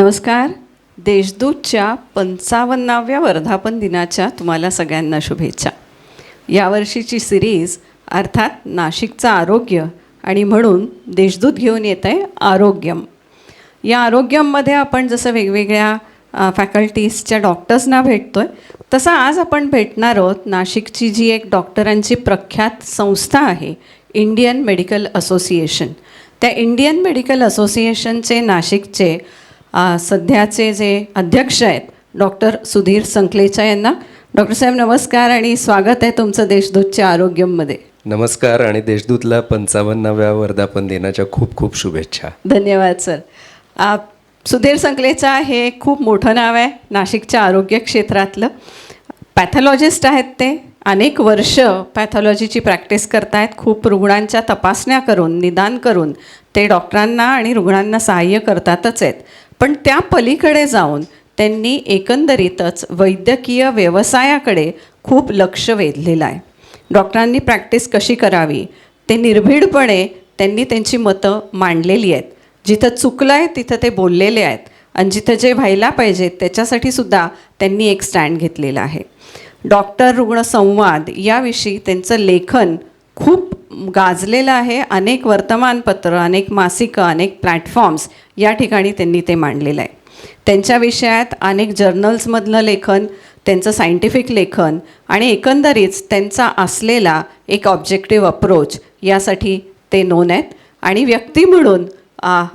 नमस्कार. देशदूतच्या पंचावन्नाव्या वर्धापन दिनाच्या तुम्हाला सगळ्यांना शुभेच्छा. यावर्षीची सिरीज अर्थात नाशिकचं आरोग्य आणि म्हणून देशदूत घेऊन येत आहे आरोग्यम. या आरोग्यममध्ये आपण जसं वेगवेगळ्या फॅकल्टीजच्या डॉक्टर्सना भेटतो आहे तसं आज आपण भेटणार आहोत नाशिकची जी एक डॉक्टरांची प्रख्यात संस्था आहे इंडियन मेडिकल असोसिएशन. त्या इंडियन मेडिकल असोसिएशनचे नाशिकचे सध्याचे जे अध्यक्ष आहेत डॉक्टर सुधीर संकलेचा यांना. डॉक्टर साहेब नमस्कार आणि स्वागत आहे तुमचं देशदूतच्या आरोग्यममध्ये. नमस्कार आणि देशदूतला पंचावन्नाव्या वर्धापन दिनाच्या खूप खूप शुभेच्छा. धन्यवाद सर. आ, सुधीर संकलेचा हे खूप मोठं नाव आहे नाशिकच्या आरोग्य क्षेत्रातलं. पॅथॉलॉजिस्ट आहेत ते अनेक वर्ष पॅथॉलॉजीची प्रॅक्टिस करतायत खूप रुग्णांच्या तपासण्या करून निदान करून ते डॉक्टरांना आणि रुग्णांना सहाय्य करतातच आहेत. पण त्या पलीकडे जाऊन त्यांनी एकंदरीतच वैद्यकीय व्यवसायाकडे खूप लक्ष वेधलेलं आहे. डॉक्टरांनी प्रॅक्टिस कशी करावी? ते निर्भीडपणे त्यांनी त्यांची मतं मांडलेली आहेत. जिथं चुकलं आहे तिथं ते बोललेले आहेत. आणि जिथं जे व्हायला पाहिजे त्याच्यासाठी सुद्धा त्यांनी एक स्टँड घेतलेला आहे. डॉक्टर रुग्ण संवाद याविषयी त्यांचं लेखन खूप गाजलेलं आहे. अनेक वर्तमानपत्र अनेक मासिकं अनेक प्लॅटफॉर्म्स या ठिकाणी त्यांनी ते मांडलेलं आहे. त्यांच्या विषयात अनेक जर्नल्समधलं लेखन त्यांचं सायंटिफिक लेखन आणि एकंदरीत त्यांचा असलेला एक ऑब्जेक्टिव्ह अप्रोच यासाठी ते नोन आहेत. आणि व्यक्ती म्हणून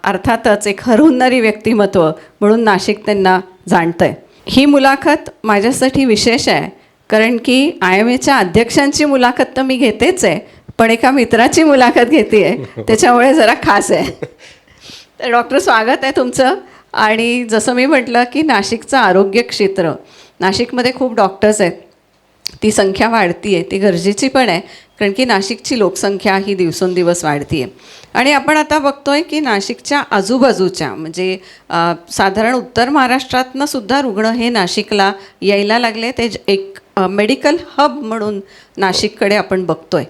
अर्थातच एक हरहुन्नरी व्यक्तिमत्व म्हणून नाशिक त्यांना जाणतं आहे ही मुलाखत माझ्यासाठी विशेष आहे कारण की आय एम एच्या अध्यक्षांची मुलाखत तर मी घेतेच आहे पण एका मित्राची मुलाखत घेते आहे त्याच्यामुळे जरा खास आहे. तर डॉक्टर स्वागत आहे तुमचं. आणि जसं मी म्हटलं की नाशिकचं आरोग्य क्षेत्र. नाशिकमध्ये खूप डॉक्टर्स आहेत. ती संख्या वाढती आहे ती गरजेची पण आहे. कारण की नाशिकची लोकसंख्या ही दिवसेंदिवस वाढती आहे आणि आपण आता बघतोय की नाशिकच्या आजूबाजूच्या म्हणजे साधारण उत्तर महाराष्ट्रातनं सुद्धा रुग्ण हे नाशिकला यायला लागले ते एक मेडिकल हब म्हणून नाशिककडे आपण बघतोय.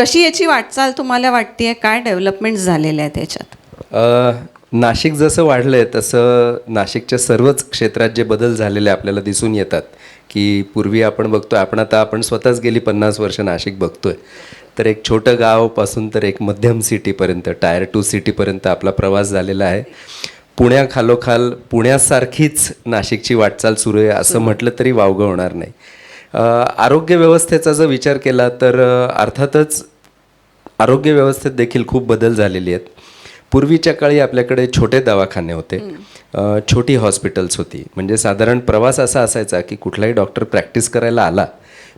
कशी याची वाटचाल तुम्हाला वाटते काय डेव्हलपमेंट्स झालेल्या आहेत त्याच्यात अ, नाशिक जसं वाढलंय तसं नाशिकच्या सर्वच क्षेत्रात जे बदल झालेले आपल्याला दिसून येतात की पूर्वी आपण बघतोय आपण आता आपण स्वतःच गेली पन्नास वर्ष नाशिक बघतोय. तर एक छोटं गावापासून तर एक मध्यम सिटीपर्यंत टायर टू सिटीपर्यंत आपला प्रवास झालेला आहे. पुण्याखालोखाल पुण्यासारखीच नाशिकची वाटचाल सुरू आहे असं म्हटलं तरी वावगं होणार नाही. आरोग्य व्यवस्थेचा जर विचार केला तर अर्थातच आरोग्य व्यवस्थेत देखील खूप बदल झालेले आहेत. पूर्वीच्या काळी आपल्याकडे छोटे दवाखाने होते. छोटी हॉस्पिटल्स होती. म्हणजे साधारण प्रवास असा असायचा की कुठलाही डॉक्टर प्रॅक्टिस करायला आला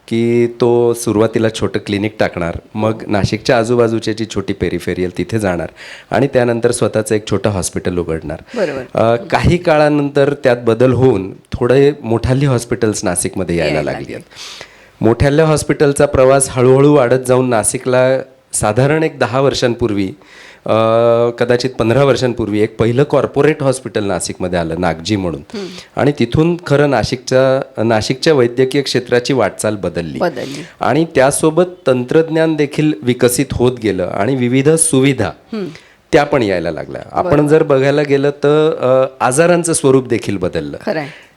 की तो सुरुवातीला छोटं क्लिनिक टाकणार. मग नाशिकच्या आजूबाजूची जी छोटी पेरिफेरियल तिथे जाणार आणि त्यानंतर स्वतःचं एक छोटं हॉस्पिटल उघडणार. काही काळानंतर त्यात बदल होऊन थोडे मोठाली हॉस्पिटल्स नाशिकमध्ये यायला लागली आहेत. मोठ्याल्या हॉस्पिटलचा प्रवास हळूहळू वाढत जाऊन नाशिकला साधारण एक दहा वर्षांपूर्वी कदाचित पंधरा वर्षांपूर्वी एक पहिलं कॉर्पोरेट हॉस्पिटल नाशिकमध्ये आलं नागजी म्हणून. आणि तिथून खरं नाशिकच्या नाशिकच्या वैद्यकीय क्षेत्राची वाटचाल बदलली. आणि त्यासोबत तंत्रज्ञान देखील विकसित होत गेलं आणि विविध सुविधा त्या पण यायला लागल्या. आपण जर बघायला गेलं तर आजारांचं स्वरूप देखील बदललं.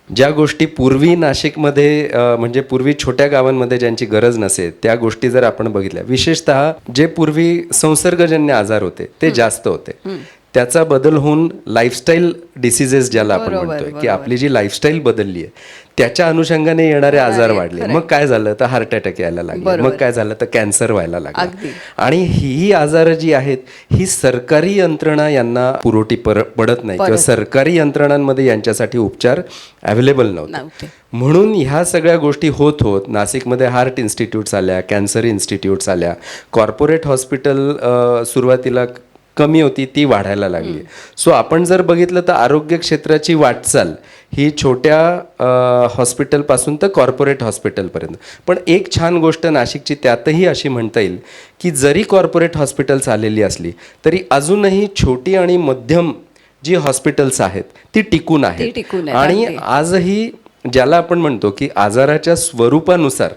ज्या गोष्टी पूर्वी नाशिकमध्ये म्हणजे पूर्वी छोट्या गावांमध्ये ज्यांची गरज नसे त्या गोष्टी जर आपण बघितल्या विशेषतः जे पूर्वी संसर्गजन्य आजार होते ते जास्त होते. त्याचा बदल होऊन लाईफस्टाईल डिसिजेस ज्याला आपण म्हणतोय की आपली जी लाईफस्टाईल बदलली आहे त्याच्या अनुषंगाने येणारे आजार वाढले. मग काय झालं तर हार्ट अटॅक यायला लागले. मग काय झालं तर कॅन्सर व्हायला लागला. आणि ही आजार जी आहेत ही सरकारी यंत्रणा यांना पुरवठी पर- पडत नाही. किंवा सरकारी यंत्रणांमध्ये यांच्यासाठी उपचार अवेलेबल नव्हते. म्हणून ह्या सगळ्या गोष्टी होत होत नाशिकमध्ये हार्ट इन्स्टिट्यूट्स आल्या कॅन्सर इन्स्टिट्यूट्स आल्या. कॉर्पोरेट हॉस्पिटल सुरुवातीला कमी होती ती वाढायला लागली. सो आपण जर बघितलं तर आरोग्य क्षेत्राची वाटचाल ही छोट्या हॉस्पिटलपासून तर कॉर्पोरेट हॉस्पिटलपर्यंत. पण एक छान गोष्ट नाशिकची त्यातही अशी म्हणता येईल की जरी कॉर्पोरेट हॉस्पिटल्स आलेली असली तरी अजूनही छोटी आणि मध्यम जी हॉस्पिटल्स आहेत ती टिकून आहेत. आणि. आजही ज्याला आपण म्हणतो की आजाराच्या स्वरूपानुसार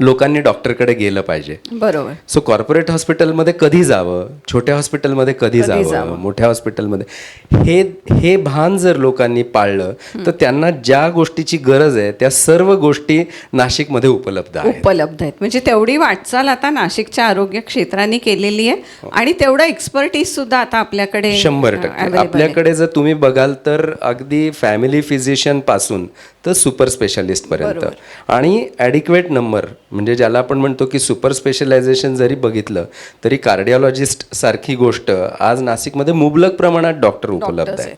लोकांनी डॉक्टरकडे गेलं पाहिजे. बरोबर. सो कॉर्पोरेट हॉस्पिटलमध्ये कधी जावं? छोट्या हॉस्पिटलमध्ये कधी जावं? मोठ्या हॉस्पिटलमध्ये हे हे भान जर लोकांनी पाळलं तर त्यांना ज्या गोष्टीची गरज आहे त्या सर्व गोष्टी नाशिकमध्ये उपलब्ध आहेत. उपलब्ध आहेत. म्हणजे तेवढी वाटचाल आता नाशिकच्या आरोग्य क्षेत्राने केलेली आहे आणि तेवढं एक्सपर्टीज सुद्धा आता आपल्याकडे शंभर टक्के. आपल्याकडे जर तुम्ही बघाल तर अगदी फॅमिली फिजिशियनपासून तर सुपर स्पेशालिस्ट पर्यंत. आणि ॲडिक्वेट नंबर म्हणजे ज्याला आपण म्हणतो की सुपर स्पेशलायझेशन जरी बघितलं तरी कार्डिओलॉजिस्ट सारखी गोष्ट आज नाशिकमध्ये मुबलक प्रमाणात डॉक्टर उपलब्ध आहेत.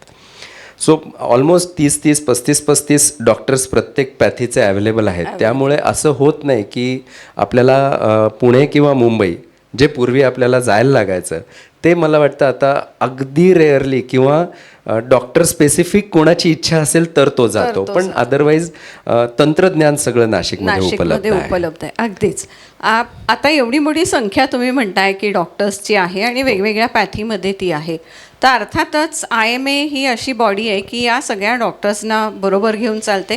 सो ऑलमोस्ट तीस तीस पस्तीस पस्तीस डॉक्टर्स प्रत्येक पॅथीचे अवेलेबल आहेत. त्यामुळे असं होत नाही की आपल्याला पुणे किंवा मुंबई जे पूर्वी आपल्याला जायला लागायचं ते मला वाटतं आता अगदी रेअरली किंवा डॉक्टर स्पेसिफिक कोणाची इच्छा असेल तर तो जातो. पण अदरवाईज तंत्रज्ञान सगळं नाशिकमध्ये उपलब्ध उपलब्ध आहे. अगदीच. आता एवढी मोठी संख्या तुम्ही म्हणताय की डॉक्टर्सची आहे आणि वेगवेगळ्या पॅथीमध्ये ती आहे. तर अर्थातच आय एम ए ही अशी बॉडी आहे की या सगळ्या डॉक्टर्सना बरोबर घेऊन चालते.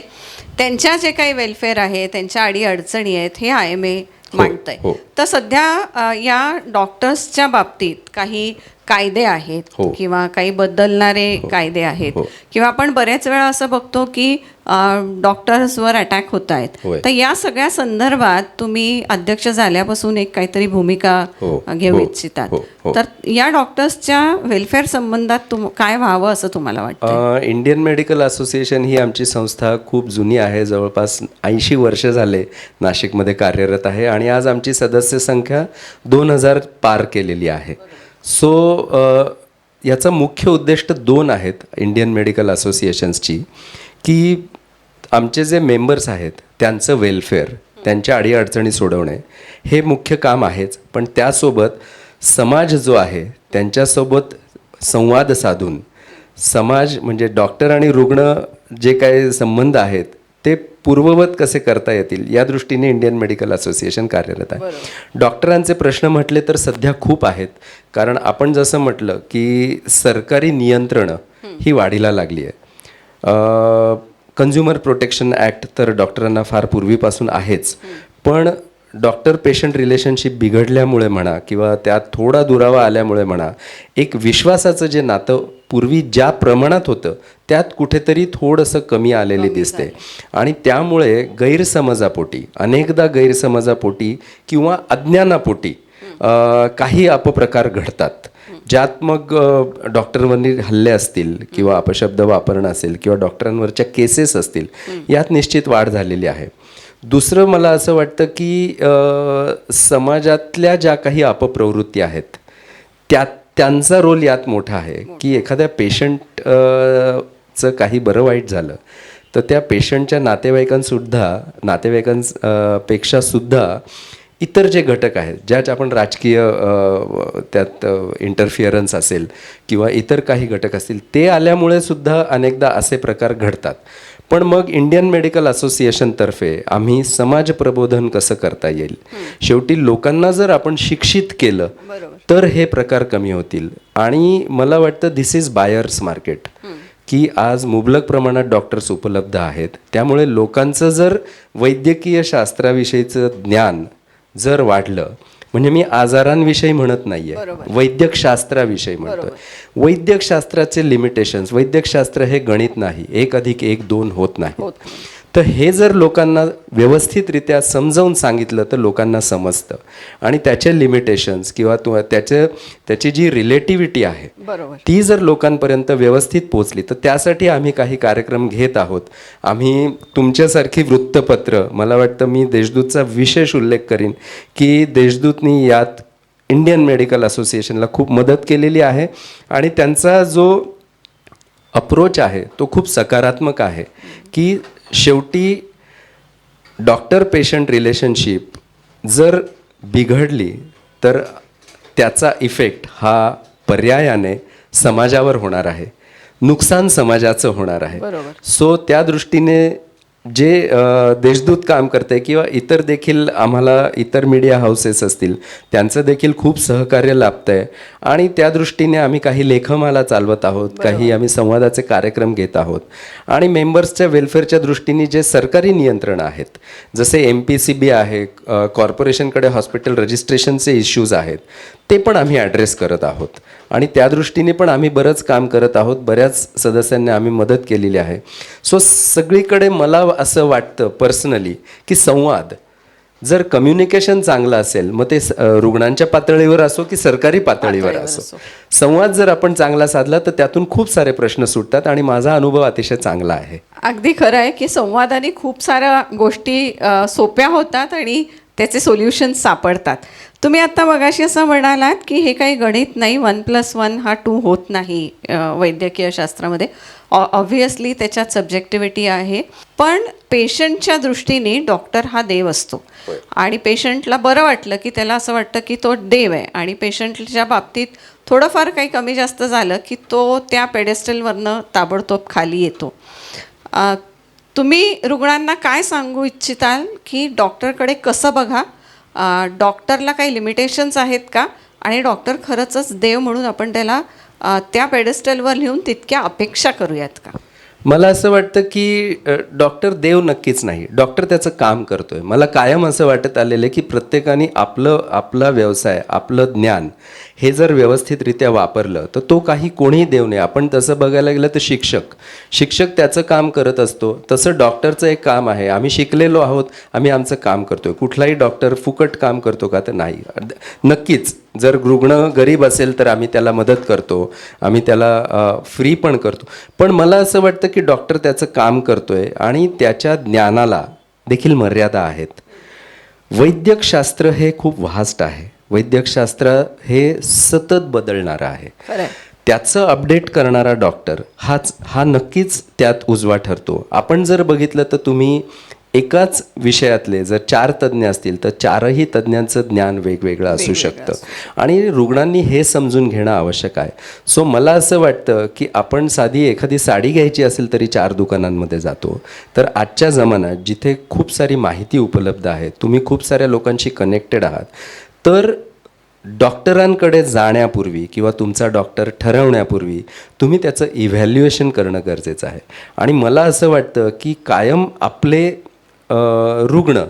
त्यांच्या जे काही वेलफेअर आहे त्यांच्या अडी अडचणी आहेत हे आय एम ए मांडतंय. हो. तर सध्या या डॉक्टर्सच्या बाबतीत काही कायदे आहेत हो. किंवा काही बदलणारे कायदे आहेत. हो. किंवा आपण बऱ्याच वेळा असं बघतो की डॉक्टर्सवर अटॅक होत आहेत. होय. तर या सगळ्या संदर्भात तुम्ही अध्यक्ष झाल्यापासून एक काहीतरी भूमिका हो, घेऊ हो, इच्छितात. हो, हो. तर या डॉक्टर्सच्या वेलफेअर संबंधात तुम काय व्हावं असं तुम्हाला वाटतं अ, इंडियन मेडिकल असोसिएशन ही आमची संस्था खूप जुनी आहे. जवळपास ऐंशी वर्ष झाले नाशिकमध्ये कार्यरत आहे आणि आज आमची सदस्य संख्या दोन हजार पार केलेली आहे. सो uh, याचा मुख्य उद्दिष्ट दोन आहेत इंडियन मेडिकल असोसिएशन्सची की आमचे जे मेंबर्स आहेत त्यांचं वेलफेअर त्यांच्या अडीअडचणी सोडवणे हे मुख्य काम आहेच. पण त्यासोबत समाज जो आहे त्यांच्यासोबत संवाद साधून समाज म्हणजे डॉक्टर आणि रुग्ण जे काही संबंध आहेत ते पूर्ववत कसे करता येतील या दृष्टीने इंडियन मेडिकल असोसिएशन कार्यरत आहे. डॉक्टरांचे प्रश्न म्हटले तर सध्या खूप आहेत कारण आपण जसं म्हटलं की सरकारी नियंत्रणं ही वाढीला लागली आहे. कन्झ्युमर प्रोटेक्शन ॲक्ट तर डॉक्टरांना फार पूर्वीपासून आहेच पण डॉक्टर पेशंट रिलेशनशिप बिघडल्यामुळे म्हणा किंवा त्यात थोडा दुरावा आल्यामुळे म्हणा एक विश्वासाचं जे नातं पूर्वी ज्या प्रमाणात होतं त्यात कुठेतरी थोडंसं कमी आलेले दिसते. आणि त्यामुळे गैरसमजापोटी अनेकदा गैरसमजापोटी किंवा अज्ञानापोटी काही अपप्रकार घडतात. ज्यात मग अ, डॉक्टरवरनी हल्ले असतील किंवा अपशब्द वापरणं असेल किंवा डॉक्टरांवरच्या केसेस असतील यात निश्चित वाढ झालेली आहे. दुसरं मला असं वाटतं की समाजातल्या ज्या काही अपप्रवृत्ती आहेत त्यात त्यांचा रोल यात मोठा आहे की एखाद्या पेशंटचं काही बरं वाईट झालं तर त्या पेशंटच्या नातेवाईकांसुद्धा नातेवाईकांस अ, पेक्षा सुद्धा इतर जे घटक आहेत ज्यात आपण राजकीय त्यात इंटरफिअरन्स असेल किंवा इतर काही घटक असतील ते आल्यामुळे सुद्धा अनेकदा असे प्रकार घडतात. पण मग इंडियन मेडिकल असोसिएशनतर्फे आम्ही समाज प्रबोधन कसं करता येईल? शेवटी लोकांना जर आपण शिक्षित केलं तर हे प्रकार कमी होतील. आणि मला वाटतं दिस इज बायर्स मार्केट की आज मुबलक प्रमाणात डॉक्टर्स उपलब्ध आहेत. त्यामुळे लोकांचं जर वैद्यकीय शास्त्राविषयीचं ज्ञान जर वाढलं म्हणजे मी आजारांविषयी म्हणत नाहीये. वैद्यक शास्त्राविषयी म्हणतोय. वैद्यक शास्त्राचे लिमिटेशन्स वैद्यक शास्त्र हे गणित नाही. एक अधिक एक दोन होत नाही. तर हे जर लोकांना व्यवस्थितरित्या समजावून सांगितलं तर लोकांना समजतं. आणि त्याचे लिमिटेशन्स किंवा तु त्याचे त्याची जी रिलेटिव्हिटी आहे बरोबर. ती जर लोकांपर्यंत व्यवस्थित पोचली तर त्यासाठी आम्ही काही कार्यक्रम घेत आहोत. आम्ही तुमच्यासारखी वृत्तपत्र मला वाटतं मी देशदूतचा विशेष उल्लेख करीन की देशदूतनी यात इंडियन मेडिकल असोसिएशनला खूप मदत केलेली आहे आणि त्यांचा जो अप्रोच आहे तो खूप सकारात्मक आहे की शेवटी डॉक्टर पेशंट रिलेशनशिप जर बिघडली तर त्याचा इफेक्ट हा पर्यायाने समाजावर होणार आहे नुकसान समाजाचं होणार आहे बरोबर. सो त्या दृष्टीने जे देशदूत काम करते किंवा इतर देखील आम्हाला इतर मीडिया हाऊसेस असतील त्यांचं देखील खूप सहकार्य लाभतंय. आणि त्या दृष्टीने आम्ही काही लेखमाला चालवत आहोत काही आम्ही संवादाचे कार्यक्रम घेत आहोत. आणि मेंबर्सच्या वेलफेअरच्या दृष्टीने जे सरकारी नियंत्रण आहेत जसे एम पी सी बी आहे कॉर्पोरेशनकडे हॉस्पिटल रजिस्ट्रेशनचे इश्यूज आहेत ते पण आम्ही ॲड्रेस करत आहोत. आणि त्या दृष्टीने पण आम्ही बरंच काम करत आहोत. बऱ्याच सदस्यांनी आम्ही मदत केलेली आहे. सो सगळीकडे मला असं वाटतं पर्सनली की संवाद जर कम्युनिकेशन चांगलं असेल मग ते रुग्णांच्या पातळीवर असो की सरकारी पातळीवर असो. संवाद जर आपण चांगला साधला तर त्यातून खूप सारे प्रश्न सुटतात आणि माझा अनुभव अतिशय चांगला आहे. अगदी खरं आहे की संवादाने खूप साऱ्या गोष्टी सोप्या होतात आणि त्याचे सोल्युशन्स सापडतात. तुम्ही आत्ता मगाशी असं म्हणालात की हे काही गणित नाही वन प्लस वन हा टू होत नाही वैद्यकीय शास्त्रामध्ये. ऑब्व्हियसली त्याच्यात सब्जेक्टिव्हिटी आहे. पण पेशंटच्या दृष्टीने डॉक्टर हा देव असतो. आणि पेशंटला बरं वाटलं की त्याला असं वाटतं की तो देव आहे. आणि पेशंटच्या बाबतीत थोडंफार काही कमी जास्त झालं की तो त्या पेडेस्टलवरनं ताबडतोब खाली येतो. तुम्ही रुग्णांना काय सांगू इच्छिताल की डॉक्टरकडे कसं बघा? डॉक्टरला काही लिमिटेशन्स आहेत का? आणि डॉक्टर खरंचच देव म्हणून आपण त्याला त्या पेडेस्टलवर लिहून तितक्या अपेक्षा करूयात का? मला असं वाटतं की डॉक्टर देव नक्कीच नाही. डॉक्टर त्याचं काम करतोय. मला कायम असं वाटत आलेलं आहे की प्रत्येकाने आपलं आपला व्यवसाय आपलं ज्ञान हे जर व्यवस्थितरित्या वापरलं तर तो काही कोणीही देव नाही आपण तसं बघायला गेलं तर शिक्षक. शिक्षक त्याचं काम करत असतो. तसं डॉक्टरचं एक काम आहे. आम्ही शिकलेलो आहोत. आम्ही आमचं काम करतो आहे कुठलाही डॉक्टर फुकट काम करतो का तर नाही. नक्कीच जर रुग्ण गरीब असेल तर आम्ही त्याला मदत करतो. आम्ही त्याला फ्री पण करतो. पण मला असं वाटतं की डॉक्टर त्याचं काम करतो आहे आणि त्याच्या ज्ञानाला देखील मर्यादा आहेत. वैद्यकशास्त्र हे खूप व्हास्ट आहे. वैद्यकशास्त्र हे सतत बदलणारं आहे. त्याचं अपडेट करणारा डॉक्टर हाच हा नक्कीच त्यात उजवा ठरतो. आपण जर बघितलं तर तुम्ही एकाच विषयातले जर चार तज्ज्ञ असतील तर चारही तज्ज्ञांचं ज्ञान वेगवेगळं असू शकतं. आणि रुग्णांनी हे समजून घेणं आवश्यक आहे. सो मला असं वाटतं की आपण साधी एखादी साडी घ्यायची असेल तरी चार दुकानांमध्ये जातो. तर आजच्या जमान्यात जिथे खूप सारी माहिती उपलब्ध आहे तुम्ही खूप साऱ्या लोकांशी कनेक्टेड आहात तर डॉक्टरांकडे जाण्यापूर्वी किंवा तुमचा डॉक्टर ठरवण्यापूर्वी तुम्ही त्याचं इव्हॅल्युएशन करणं गरजेचं आहे. आणि मला असं वाटतं की कायम आपले रुग्ण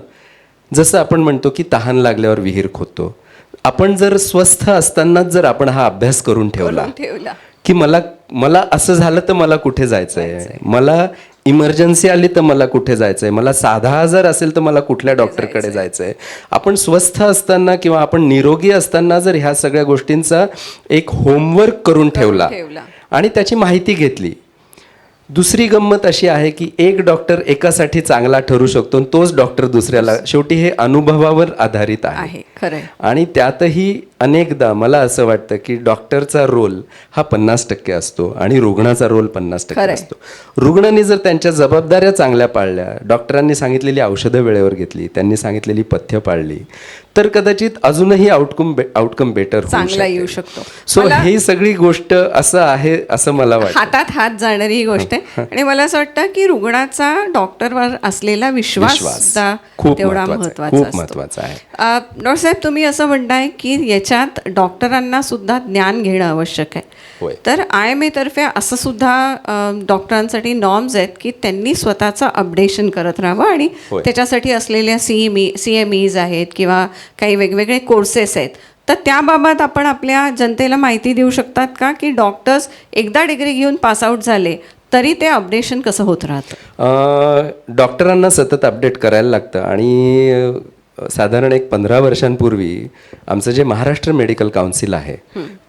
जसं आपण म्हणतो की तहान लागल्यावर विहीर खोदतो. आपण जर स्वस्थ असतानाच जर आपण हा अभ्यास करून ठेवला ठेवला. की मला मला असं झालं तर मला कुठे जायचं आहे मला इमर्जन्सी आली तर मला कुठे जायचं आहे मला साधा आजार असेल तर मला कुठल्या डॉक्टरकडे जायचं आहे आपण स्वस्थ असताना किंवा आपण निरोगी असताना जर ह्या सगळ्या गोष्टींचा एक होमवर्क करून ठेवला. आणि त्याची माहिती घेतली दुसरी गंमत अशी आहे की एक डॉक्टर एकासाठी चांगला ठरू शकतो आणि तोच डॉक्टर दुसऱ्याला. शेवटी हे अनुभवावर आधारित आहे. आणि त्यातही अनेकदा मला असं वाटतं की डॉक्टरचा रोल हा पन्नास टक्के असतो आणि रुग्णाचा रोल पन्नास टक्के. असतो. रुग्णांनी जर त्यांच्या जबाबदाऱ्या चांगल्या पाळल्या डॉक्टरांनी सांगितलेली औषधं वेळेवर घेतली त्यांनी सांगितलेली पथ्य पाळली तर कदाचित अजूनही आउटकम आउटकम बेटर चांगला येऊ शकतो. सो ही सगळी गोष्ट असं आहे असं मला वाटतं. हातात हात जाणारी ही गोष्ट आहे. आणि मला असं वाटतं की रुग्णाचा डॉक्टरवर असलेला विश्वास खूप तेवढा महत्त्वाचा खूप महत्त्वाचा आहे. डॉक्टर साहेब तुम्ही असं म्हणताय की याच्यात डॉक्टरांना सुद्धा ज्ञान घेणं आवश्यक आहे. तर आय एम एतर्फे असं सुद्धा डॉक्टरांसाठी नॉर्म्स आहेत की त्यांनी स्वतःचं अपडेशन करत राहावं आणि. त्याच्यासाठी असलेल्या C M E C M Es आहेत किंवा काही वेगवेगळे कोर्सेस आहेत तर त्याबाबत आपण आपल्या जनतेला माहिती देऊ शकतात का की डॉक्टर्स एकदा डिग्री घेऊन पासआउट झाले तरी ते अपडेशन कसं होत राहतं डॉक्टरांना सतत अपडेट करायला लागतं आणि साधारण एक पंधरा वर्षांपूर्वी आमचं जे महाराष्ट्र मेडिकल काउन्सिल आहे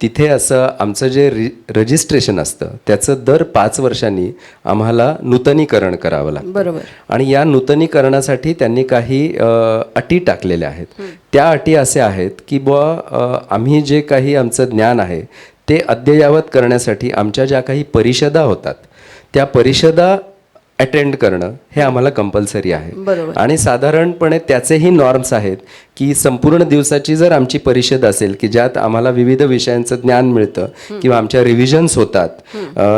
तिथे असं आमचं जे रि रजिस्ट्रेशन असतं त्याचं दर पाच वर्षांनी आम्हाला नूतनीकरण करावं लागतं. बरोबर. आणि या नूतनीकरणासाठी त्यांनी काही अटी टाकलेल्या आहेत. त्या अटी अशा आहेत की बुवा आम्ही जे काही आमचं ज्ञान आहे ते अद्ययावत करण्यासाठी आमच्या ज्या काही परिषदा होतात त्या परिषदा अटेंड करणं हे आम्हाला कंपल्सरी आहे. बरोबर. आणि साधारणपणे त्याचेही नॉर्म्स आहेत की संपूर्ण दिवसाची जर आमची परिषद असेल की ज्यात आम्हाला विविध विषयांचं ज्ञान मिळतं किंवा आमच्या रिव्हिजन्स होतात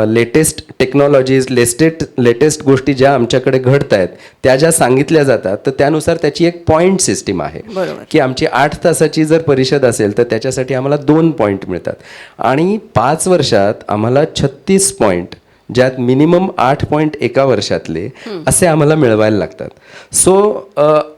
लेटेस्ट टेक्नॉलॉजीज लेटेस्ट लेटेस्ट गोष्टी ज्या आमच्याकडे घडत आहेत त्या ज्या सांगितल्या जातात तर त्यानुसार त्याची एक पॉईंट सिस्टीम आहे. बरोबर. की आमची आठ तासाची जर परिषद असेल तर त्याच्यासाठी आम्हाला दोन पॉईंट मिळतात. आणि पाच वर्षात आम्हाला छत्तीस पॉईंट ज्यात मिनिमम आठ पॉईंट एका वर्षातले असे आम्हाला मिळवायला लागतात. सो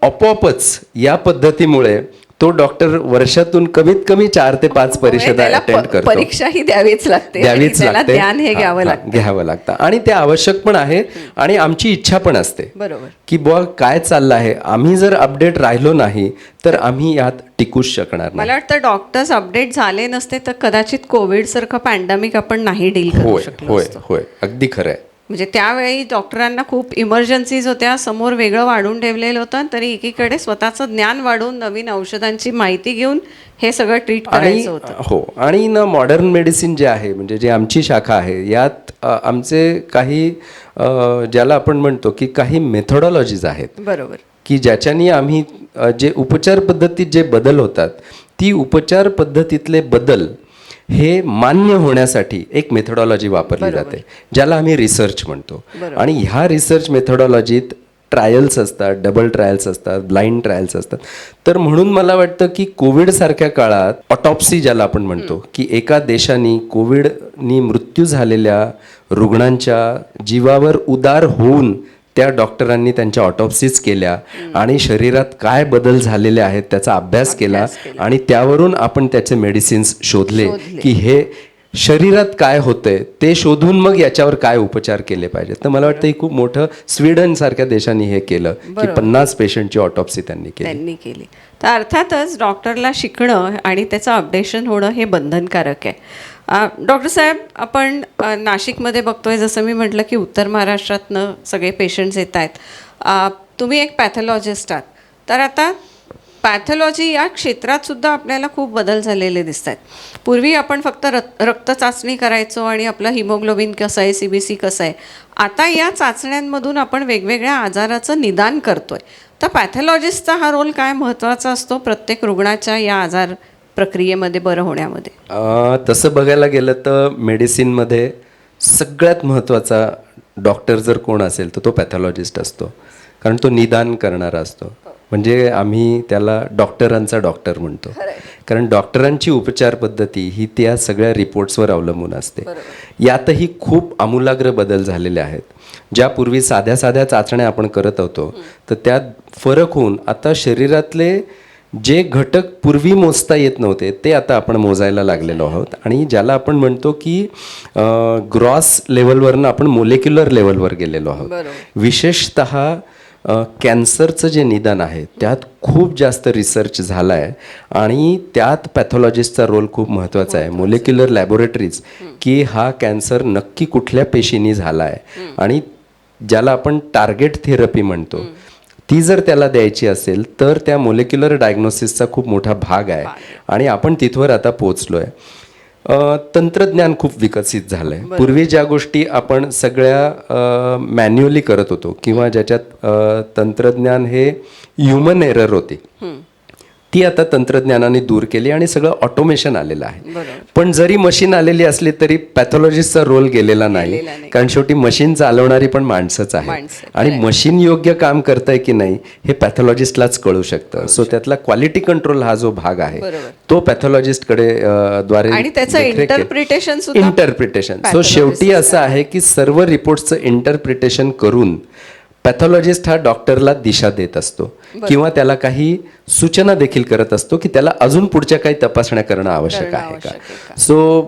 आपोआपच या पद्धतीमुळे तो डॉक्टर वर्षातून कमीत कमी चार ते पाच परिषदा त्याला अटेंड करतो. परीक्षाही द्यावीच लागते द्यावीच लागते. ज्ञान हे हा, घ्यावं हा, लागतं. घ्यावं लागतं. आणि ते आवश्यक पण आहे आणि आमची इच्छा पण असते. बरोबर. की बुवा काय चाललं आहे? आम्ही जर अपडेट राहिलो नाही तर आम्ही यात टिकूच शकणार मला वाटतं डॉक्टर्स अपडेट झाले नसते तर कदाचित कोविड सारखं पॅन्डेमिक आपण नाही डील करू होय शकलो होय असतो. होय. अगदी खरं आहे. म्हणजे त्यावेळी डॉक्टरांना खूप इमर्जन्सीज होत्या समोर वेगळं वाढून ठेवलेलं होतं तरी एकीकडे स्वतःचं ज्ञान वाढवून नवीन औषधांची माहिती घेऊन हे सगळं ट्रीट करायचं होतं. हो आणि ना मॉडर्न मेडिसिन जे आहे म्हणजे जे आमची शाखा आहे यात आमचे काही ज्याला आपण म्हणतो की काही मेथोडॉलॉजीज आहेत. बरोबर. की ज्याच्यानी आम्ही जे उपचार पद्धतीत जे बदल होतात ती उपचार पद्धतीतले बदल हे मान्य होण्यासाठी एक मेथोडॉलॉजी वापरली जाते ज्याला आम्ही रिसर्च म्हणतो. आणि ह्या रिसर्च मेथोडॉलॉजीत ट्रायल्स असतात डबल ट्रायल्स असतात ब्लाइंड ट्रायल्स असतात. तर म्हणून मला वाटतं की कोविडसारख्या काळात ऑटॉप्सी ज्याला आपण म्हणतो की एका देशाने कोविडनी मृत्यू झालेल्या रुग्णांच्या जीवावर उदार होऊन त्या डॉक्टरांनी त्यांच्या ऑटॉप्सीज केल्या आणि शरीरात काय बदल झालेले आहेत त्याचा अभ्यास केला आणि त्यावरून आपण त्याचे मेडिसिन्स शोधले की हे शरीरात काय होतंय ते शोधून मग याच्यावर काय उपचार केले पाहिजेत. तर मला वाटतं ही खूप मोठं स्वीडन सारख्या देशांनी हे केलं की पन्नास पेशंटची ऑटॉप्सी त्यांनी केली. त्यांनी केली. तर अर्थातच डॉक्टरला शिकणं आणि त्याचं अपडेशन होणं हे बंधनकारक आहे. डॉक्टर साहेब आपण नाशिकमध्ये बघतोय जसं मी म्हटलं की उत्तर महाराष्ट्रातनं सगळे पेशंट्स येत आहेत. तुम्ही एक पॅथॉलॉजिस्ट आहात. तर आता पॅथॉलॉजी या क्षेत्रातसुद्धा आपल्याला खूप बदल झालेले दिसत आहेत. पूर्वी आपण फक्त रत रक्त चाचणी करायचो आणि आपलं हिमोग्लोबिन कसं आहे सी बी सी कसं आहे. आता या चाचण्यांमधून आपण वेगवेगळ्या आजाराचं निदान करतो आहे तर पॅथॉलॉजिस्टचा हा रोल काय महत्त्वाचा असतो? प्रत्येक रुग्णाच्या या आजार प्रक्रियेमध्ये बरं होण्यामध्ये? तसं बघायला गेलं तर मेडिसिनमध्ये सगळ्यात महत्त्वाचा डॉक्टर जर कोण असेल तर तो पॅथॉलॉजिस्ट असतो. कारण तो निदान करणारा असतो. म्हणजे आम्ही त्याला डॉक्टरांचा डॉक्टर म्हणतो. कारण डॉक्टरांची उपचार पद्धती ही त्या सगळ्या रिपोर्ट्सवर अवलंबून असते. यातही खूप आमूलाग्र बदल झालेले आहेत. ज्यापूर्वी साध्या साध्या चाचण्या आपण करत होतो तर त्यात फरक होऊन आता शरीरातले जे घटक पूर्वी मोजता येत नव्हते ते आता आपण मोजायला लागलेलो आहोत. आणि ज्याला आपण म्हणतो की ग्रॉस लेवलवरनं आपण मोलेक्युलर लेवलवर गेलेलो आहोत. विशेषत कॅन्सरचं जे निदान आहे त्यात खूप जास्त रिसर्च झाला आहे आणि त्यात पॅथॉलॉजिस्टचा रोल खूप महत्त्वाचा आहे. मोलेक्युलर लॅबोरेटरीज की हा कॅन्सर नक्की कुठल्या पेशीनी झाला आहे आणि ज्याला आपण टार्गेट थेरपी म्हणतो ती जर त्याला द्यायची असेल तर त्या मोलेक्युलर डायग्नोसिसचा खूप मोठा भाग आहे. आणि आपण तिथवर आता पोचलोय तंत्रज्ञान खूप विकसित झालं आहे पूर्वी ज्या गोष्टी आपण सगळ्या मॅन्युअली करत होतो किंवा ज्याच्यात तंत्रज्ञान हे ह्युमन एरर होती. ती आता तंत्रज्ञानाने दूर केली आणि सगळं ऑटोमेशन आलेलं आहे. पण जरी मशीन आलेली असली तरी पॅथॉलॉजिस्टचा रोल गेलेला नाही. कारण शेवटी मशीन चालवणारी पण माणसंच आहे आणि मशीन योग्य काम करताय की नाही हे पॅथॉलॉजिस्टलाच कळू शकतं. सो त्यातला क्वालिटी कंट्रोल हा जो भाग आहे तो पॅथॉलॉजिस्टकडे द्वारे सुद्धा इंटरप्रिटेशन सो शेवटी असं आहे की सर्व रिपोर्टचं इंटरप्रिटेशन करून पॅथॉलॉजिस्ट हा डॉक्टरला दिशा देत असतो. किंवा त्याला काही सूचना देखील करत असतो की त्याला अजून पुढच्या काही तपासण्या करणं आवश्यक आहे का? सो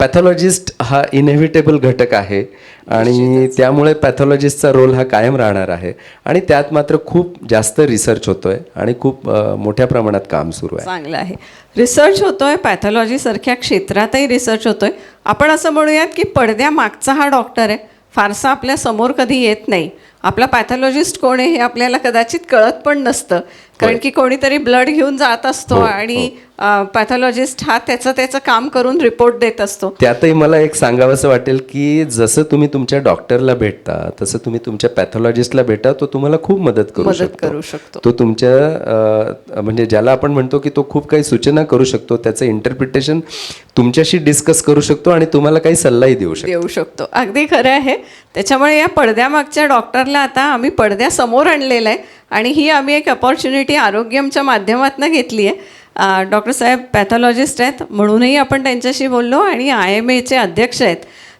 पॅथॉलॉजिस्ट हा इनएव्हिटेबल घटक आहे आणि त्यामुळे पॅथॉलॉजिस्टचा रोल हा कायम राहणार आहे. आणि त्यात मात्र खूप जास्त रिसर्च होतोय आणि खूप मोठ्या प्रमाणात काम सुरू आहे. चांगलं आहे. रिसर्च होतोय पॅथॉलॉजी सारख्या क्षेत्रातही रिसर्च होतोय. आपण असं म्हणूयात की पडद्यामागचा हा डॉक्टर आहे. फारसा आपल्यासमोर कधी येत नाही. आपला पॅथॉलॉजिस्ट कोण आहे हे आपल्याला कदाचित कळत पण नसतं. कारण की कोणीतरी ब्लड घेऊन जात असतो हो, आणि पॅथॉलॉजिस्ट हा त्याचं त्याचं काम करून रिपोर्ट देत असतो. त्यातही मला एक सांगावंसं वाटेल की जसं तुम्ही तुमच्या डॉक्टरला भेटता तसं तुम्ही तुमच्या पॅथॉलॉजिस्टला भेटा तो तुम्हाला खूप मदत करू शकतो. शकतो. तो तुमच्या म्हणजे ज्याला आपण म्हणतो की तो खूप काही सूचना करू शकतो त्याचं इंटरप्रिटेशन तुमच्याशी डिस्कस करू शकतो आणि तुम्हाला काही सल्लाही देऊ शकतो. देऊ शकतो. अगदी खरं आहे. त्याच्यामुळे या पडद्यामागच्या डॉक्टरला आता आम्ही पडद्यासमोर आणलेलं आहे. आणि ही आम्ही एक अपॉर्च्युनिटी आरोग्यमच्या माध्यमातून घेतली आहे. डॉक्टर साहेब पॅथॉलॉजिस्ट आहेत. म्हणूनही आपण त्यांच्याशी बोललो आणि आय एम एचे अध्यक्ष आहेत.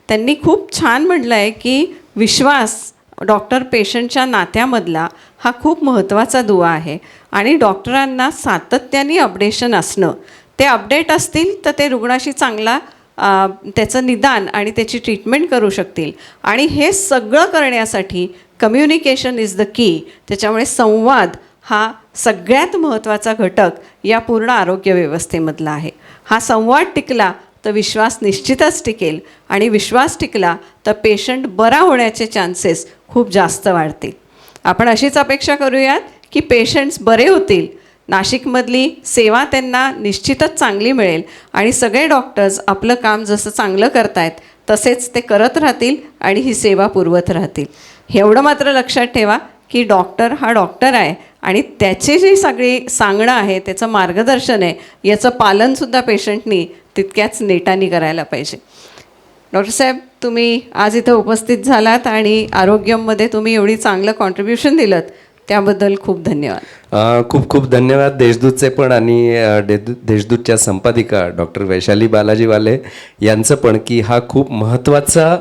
त्यांनी खूप छान म्हटलं आहे की विश्वास डॉक्टर पेशंटच्या नात्यामधला हा खूप महत्त्वाचा दुवा आहे. आणि डॉक्टरांना सातत्याने अपडेशन असणं. ते अपडेट असतील तर ते रुग्णाशी चांगला त्याचं निदान आणि त्याची ट्रीटमेंट करू शकतील. आणि हे सगळं करण्यासाठी कम्युनिकेशन इज द की त्याच्यामुळे संवाद हा सगळ्यात महत्त्वाचा घटक या पूर्ण आरोग्य व्यवस्थेमधला आहे. हा संवाद टिकला तर विश्वास निश्चितच टिकेल आणि विश्वास टिकला तर पेशंट बरा होण्याचे चान्सेस खूप जास्त वाढतील. आपण अशीच अपेक्षा करूयात की पेशंट्स बरे होतील नाशिकमधली सेवा त्यांना निश्चितच चांगली मिळेल. आणि सगळे डॉक्टर्स आपलं काम जसं चांगलं करतायत तसेच ते करत राहतील आणि ही सेवा पुरवत राहतील. एवढं मात्र लक्षात ठेवा की डॉक्टर हा डॉक्टर आहे आणि त्याची जी सगळी सांगणं आहे त्याचं मार्गदर्शन आहे याचं पालनसुद्धा पेशंटनी तितक्याच नेटाने करायला पाहिजे. डॉक्टर साहेब तुम्ही आज इथं उपस्थित झालात आणि आरोग्यमध्ये तुम्ही एवढी चांगलं कॉन्ट्रीब्युशन दिलं त्याबद्दल खूप धन्यवाद. खूप खूप धन्यवाद देशदूतचे पण आणि देशदूतच्या संपादिका डॉक्टर वैशाली बालाजीवाले यांचं पण की हा खूप महत्त्वाचा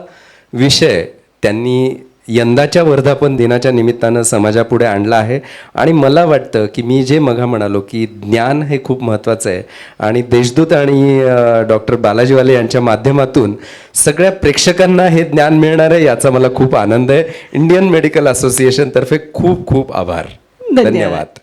विषय त्यांनी यंदाच्या वर्धापन दिनाच्या निमित्तानं समाजापुढे आणला आहे. आणि मला वाटतं की मी जे मघा म्हणालो की ज्ञान हे खूप महत्त्वाचं आहे. आणि देशदूत आणि डॉक्टर बालाजीवाले यांच्या माध्यमातून सगळ्या प्रेक्षकांना हे ज्ञान मिळणार आहे याचा मला खूप आनंद आहे. इंडियन मेडिकल असोसिएशनतर्फे खूप खूप आभार. धन्यवाद. धन्यवाद.